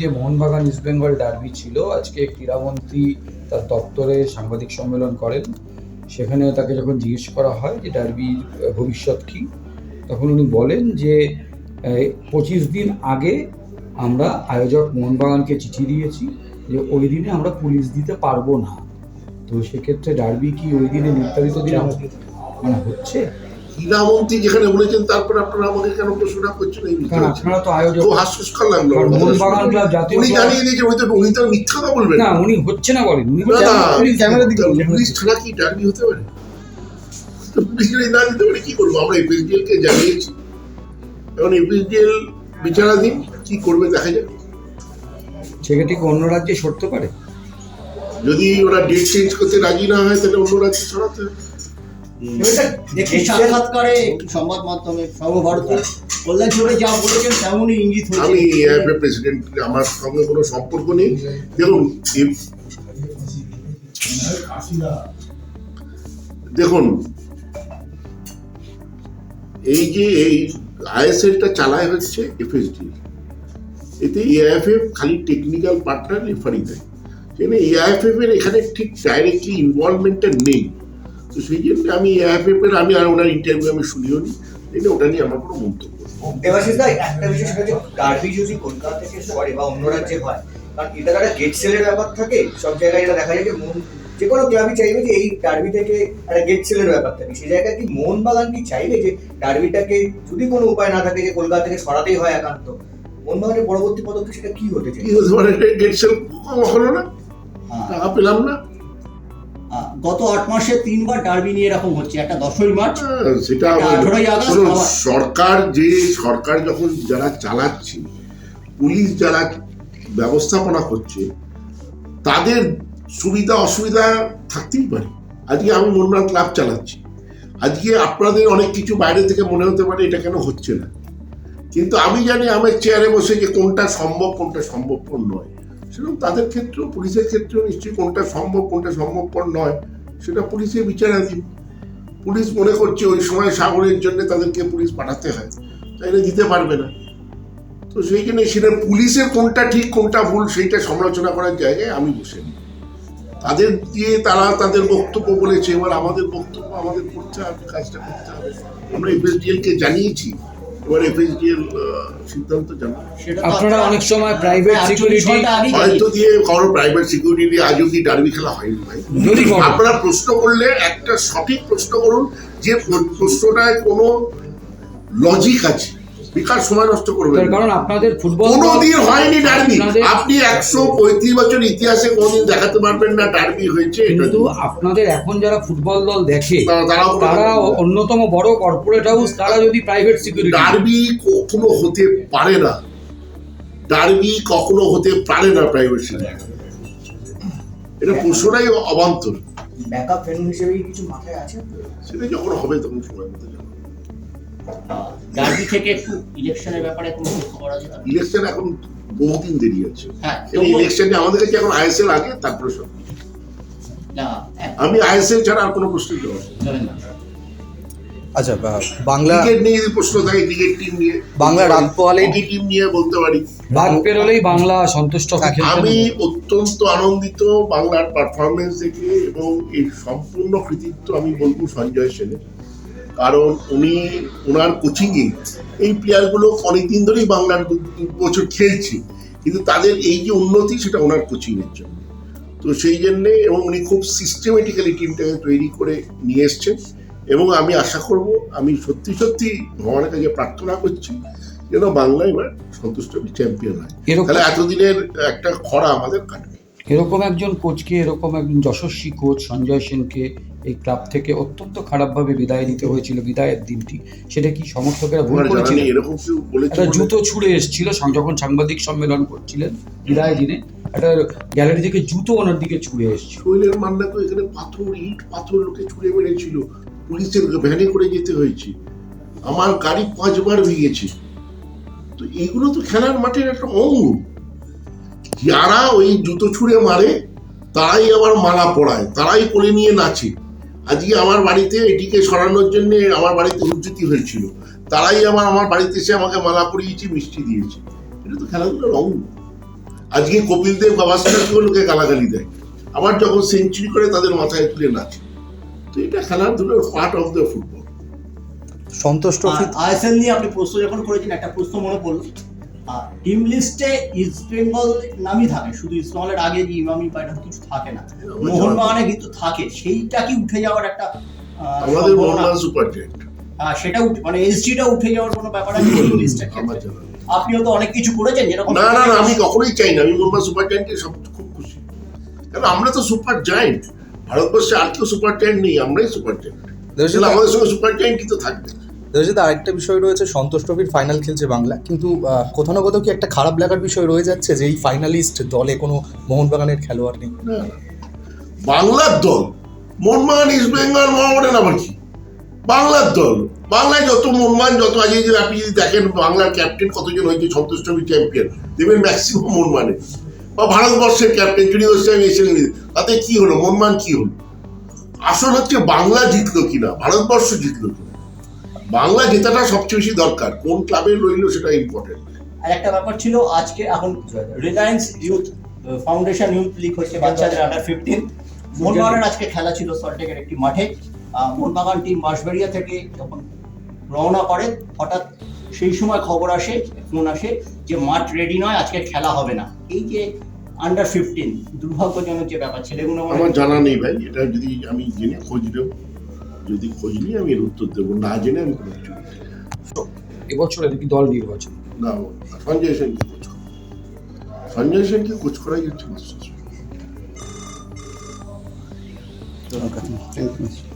যে Mohun Bagan east Bengal derby ছিল আজকে ক্রীড়ামন্ত্রী তার দপ্তরে সাংবাদিক সম্মেলন করেন। সেখানে তাকে যখন জিজ্ঞেস করা হয় যে ডার্বির ভবিষ্যৎ কী তখন উনি বলেন যে পঁচিশ দিন আগে আমরা আয়োজক মোহনবাগানকে চিঠি দিয়েছি যে ওই দিনে আমরা পুলিশ দিতে পারব না। তো সেক্ষেত্রে ডার্বি কি ওই দিনে নির্ধারিত দিনে মানে হচ্ছে? ক্রীড়ামন্ত্রী যেখানে বলেছেন তারপর আপনারা আমাকে কেন প্রশ্নটা করছেন এই তো হাস্যস্কর লাগল উনি জানিয়ে উনি তো উনি তো মিথ্যা কথা বলবেন না। উনি হচ্ছে না বলেন উনি পুলিশ ছাড়া কি হতে পারে? না দিতে পারে কি করব? আমরা জানিয়েছি। এখন এপিএসডিএল বিচারাধীন কি করবে দেখা সেক্ষেত্রে কি অন্য রাজ্যে সরতে পারে? যদি ওরা ডেট চেঞ্জ করতে রাজি না হয় তাহলে অন্য রাজ্যে ছড়াতে হবে। একটি সাক্ষাৎকারে একটি সংবাদ মাধ্যমে সর্বভারতীয় কল্যাণ চৌধুরী যা বলেছেন তেমনই ইঙ্গিত আমি হয়েছে এআইএফ প্রেসিডেন্ট আমার সঙ্গে কোনো সম্পর্ক নেই। দেখুন দেখুন এই যে এই আইএসএলটা চালায় হচ্ছে এফএসডি এতে এআইএফএফ খালি টেকনিক্যাল পার্টনার রেফারি দেয়। সেখানে এআইএফএফ এর এখানে ঠিক ডাইরেক্টলি ইনভলভমেন্টটা নেই। তো সেই জন্য আমি এর আমি আর ওনার ইন্টারভিউ আমি শুনিও নি। এই ওটা নিয়ে আমার কোনো মন্তব্য। দেবাশিস দা একটা বিষয় সেটা যে ডার্বি যদি কলকাতা থেকে সরে বা অন্য রাজ্যে হয় কারণ এটা একটা গেট সেলের ব্যাপার থাকে সব জায়গায় এটা দেখা যায় যে মন যে কোনো ক্লাবই চাইবে যে এই ডার্বি থেকে একটা গেট সেলের ব্যাপার থাকে। সেই জায়গায় কি মোহনবাগান কি চাইবে যে ডার্বিটাকে যদি কোনো উপায় না থাকে যে কলকাতা থেকে সরাতেই হয় একান্ত মোহনবাগানের পরবর্তী পদক্ষেপ সেটা কি হতে চাই? কি হতে পারে? গেট সেল হলো না? আহ, পেলাম না। গত আট মাসে তিনবার ডার্বি নিয়ে এরকম হচ্ছে একটা দশই মার্চ। হ্যাঁ, সেটা আঠারোই আগস্ট সরকার যে সরকার যখন যারা চালাচ্ছে পুলিশ যারা ব্যবস্থাপনা করছে তাদের সুবিধা অসুবিধা থাকতেই পারে। আজকে আমি মোহনবাগান ক্লাব চালাচ্ছি। আজকে আপনাদের অনেক কিছু বাইরে থেকে মনে হতে পারে এটা কেন হচ্ছে না? কিন্তু আমি জানি আমার চেয়ারে বসে যে কোনটা সম্ভব কোনটা সম্ভবপর নয়। সেরকম তাদের ক্ষেত্রেও, পুলিশের ক্ষেত্রেও নিশ্চয়ই কোনটা সম্ভব, কোনটা সম্ভবপর নয়, সেটা পুলিশের বিচারাধীন। পুলিশ মনে করছে ওই সময় সাগরের জন্য তাদেরকে পুলিশ পাঠাতে হয়, তাইলে দিতে পারবে না। তো সেই জন্য সেটা পুলিশের কোনটা ঠিক, কোনটা ভুল, সেইটা সমালোচনা করার জায়গায় আমি বসে। তাদের দিয়ে তারা তাদের বক্তব্য বলেছে, এবার আমাদের বক্তব্য আমাদের করতে হবে, কাজটা করতে হবে। আমরা এফএসডিএল কে জানিয়েছি এবার এফএসডিএল সিদ্ধান্ত জানাবে আপনারা আপনারা- অনেক সময় প্রাইভেট সিকিউরিটি হয়তো দিয়ে কারও প্রাইভেট সিকিউরিটি দিয়ে আজ অব্দি ডার্বি খেলা হয়নি ভাই? যদি আপনারা প্রশ্ন করলে একটা সঠিক প্রশ্ন করুন যে প্রশ্নটায় কোনো লজিক আছে। বেকার সময় নষ্ট করবেন কারণ আপনাদের ফুটবল কোনোদিন হয়নি ডার্বি আপনি একশো পঁয়ত্রিশ বছর ইতিহাসে কোনোদিন দেখাতে পারবেন না ডার্বি হয়েছে। কিন্তু আপনাদের এখন যারা ফুটবল দল দেখে তারা- তারাও তারা অন্যতম বড় কর্পোরেট হাউস তারা যদি প্রাইভেট সিকিউরিটি ডার্বি কখনো হতে পারে না। ডার্বি কখনো হতে পারে না প্রাইভেট এটা প্রশ্নটাই অবান্তর। ব্যাকআপ ভেন্যু হিসেবে কিছু মাথায় আছে? সেটা যখন হবে তখন সময় মতো ডার্বি থেকে একটু ইলেকশনের ব্যাপারে কোনো করা যেত? ইলেকশন এখন বহুদিন দেরি আছে হ্যাঁ ইলেকশনে আমাদের কাছে এখন আইএসএল আগে তারপরে সব। আমি আইএসএল ছাড়া আর কোনো প্রশ্ন। আচ্ছা বাংলা ক্রিকেট নিয়ে যদি প্রশ্ন থাকে ক্রিকেট টিম নিয়ে। বাংলা রাত টিম নিয়ে বলতে পারি। পেরোলেই বাংলা সন্তুষ্ট খেলতে আমি। অত্যন্ত আনন্দিত বাংলার পারফরমেন্স দেখে এবং এই সম্পূর্ণ কৃতিত্ব আমি বলব সঞ্জয় সেনের। কারণ উনি ওনার কোচিংয়ে এই প্লেয়ারগুলো অনেকদিন ধরেই বাংলার বছর খেলছে। কিন্তু তাদের এই যে উন্নতি সেটা ওনার কোচিংয়ের জন্য। তো সেই জন্যে এবং উনি খুব সিস্টেমেটিক্যালি টিমটাকে তৈরি করে নিয়ে এসছেন এবং আমি আশা করব আমি সত্যি সত্যি ভগবানের কাছে প্রার্থনা করছি যেন বাংলা এবার সন্তুষ্ট চ্যাম্পিয়ন হয়। তাহলে এতদিনের একটা খরা আমাদের কাটবে। এরকম একজন কোচকে এরকম একজন যশস্বী কোচ সঞ্জয় সেনকে এই ক্লাব থেকে অত্যন্ত খারাপভাবে বিদায় নিতে হয়েছিল বিদায়ের দিনটি। সেটা কি সমর্থকেরা ভুল কেউ একটা জুতো ছুঁড়ে এসেছিল যখন সাংবাদিক সম্মেলন করছিলেন বিদায় দিনে একটা গ্যালারি থেকে জুতো ওনার দিকে ছুঁড়ে এসেছিল। শৈলের মান্না তো এখানে পাথর ইট পাথর লোকে ছুঁড়ে মেরেছিল পুলিশের ভ্যানে করে যেতে হয়েছে। আমার গাড়ি পাঁচবার ভেঙেছে। তো এইগুলো তো খেলার মাঠের একটা অঙ্গ। যারা ওই জুতো ছুঁড়ে মারে তারাই আবার মালা পড়ায় তারাই কোলে নিয়ে নাচে। আজকে আমার বাড়িতে এটিকে সরানোর জন্য আমার বাড়িতে উদ্ধৃতি হয়েছিল। তারাই আমার আমার বাড়িতে এসে আমাকে মালা পরিয়েছে মিষ্টি দিয়েছে। এটা তো খেলাধুলার অঙ্গ। আজকে কপিল দেব গাভাস্কারকেও লোকে গালাগালি দেয়। আবার যখন সেঞ্চুরি করে তাদের মাথায় তুলে নাচে। তো এটা খেলাধুলোর part of the football Santosh trophy ISL নিয়ে আপনি প্রশ্ন যখন করেছেন একটা প্রশ্ন মনে পড়ল। টিম লিস্টে ইস্ট বেঙ্গল নামই থাকে শুধু আগে যে ইমামি কিছু থাকে না। মোহনবাগানে কিন্তু থাকে সেইটা কি উঠে যাওয়ার একটা আহ, আমাদের মোহনবাগান সুপার জায়েন্ট আহ, সেটা উঠে- মানে এসজিটা উঠে যাওয়ার কোনো ব্যাপার আছে টিম লিস্টের। আপনিও তো অনেক কিছু করেছেন যেরকম না না না আমি কখনোই চাই না আমি মোহনবাগান সুপার জায়েন্টে সব খুব খুশি। কারণ আমরা তো সুপার জয়েন্ট ভারতবর্ষে আর কেউ সুপার জায়েন্ট নেই আমরাই সুপার জায়েন্ট তাহলে আমাদের সঙ্গে সুপার জায়েন্ট কিন্তু থাকবে? আরেকটা বিষয় রয়েছে, সন্তোষ ট্রফির ফাইনাল খেলছে বাংলা। কিন্তু কোথাও না কোথাও কি একটা খারাপ লাগার বিষয় রয়ে যাচ্ছে যে এই ফাইনালিস্ট দলে কোনো মোহনবাগানের খেলোয়াড় নেই। বাংলার দল মোহনবাগান ইস্ট বেঙ্গল মোহামেডান আবার কি? বাংলার দল, বাংলায় যত মনমান যত আজকে যদি আপনি যদি দেখেন বাংলার ক্যাপ্টেন কতজন হয়েছে, সন্তোষ ট্রফি চ্যাম্পিয়ন দেখবেন ম্যাক্সিমাম মনমানে বা ভারতবর্ষের ক্যাপ্টেন চুরি গোস্বামী এসে তাতে কি হলো? মনমান কি হলো? আসল হচ্ছে বাংলা জিতলো কিনা? ভারতবর্ষ জিতলো কিনা? বাংলা জেতাটা সবচেয়ে বেশি দরকার। কোন ক্লাবে রইল সেটা ইম্পর্টেন্ট আর একটা ব্যাপার ছিল আজকে এখন Reliance youth foundation youth league হচ্ছে বাচ্চাদের আন্ডার ফিফটিন মোহনবাগানের আজকে খেলা ছিল সল্টেকের একটি মাঠে। মোহনবাগান টিম বাঁশবাড়িয়া থেকে যখন রওনা করে হঠাৎ সেই সময় খবর আসে ফোন আসে যে মাঠ রেডি নয় আজকে খেলা হবে না। এই যে আন্ডার ফিফটিন দুর্ভাগ্যজনক যে ব্যাপার ছেলেগুলো আমার জানা নেই ভাই এটা যদি আমি জেনে খোঁজ দেবো যদি খোঁজ নিই আমি এর উত্তর দেবো না জেনে আমি কোনো কিছু কি এবছর দেখি দল নির্বাচন? না সঞ্জয় সেনকে কোচ সঞ্জয় সেনকে কোচ করাই হচ্ছে মাস্টার Okay.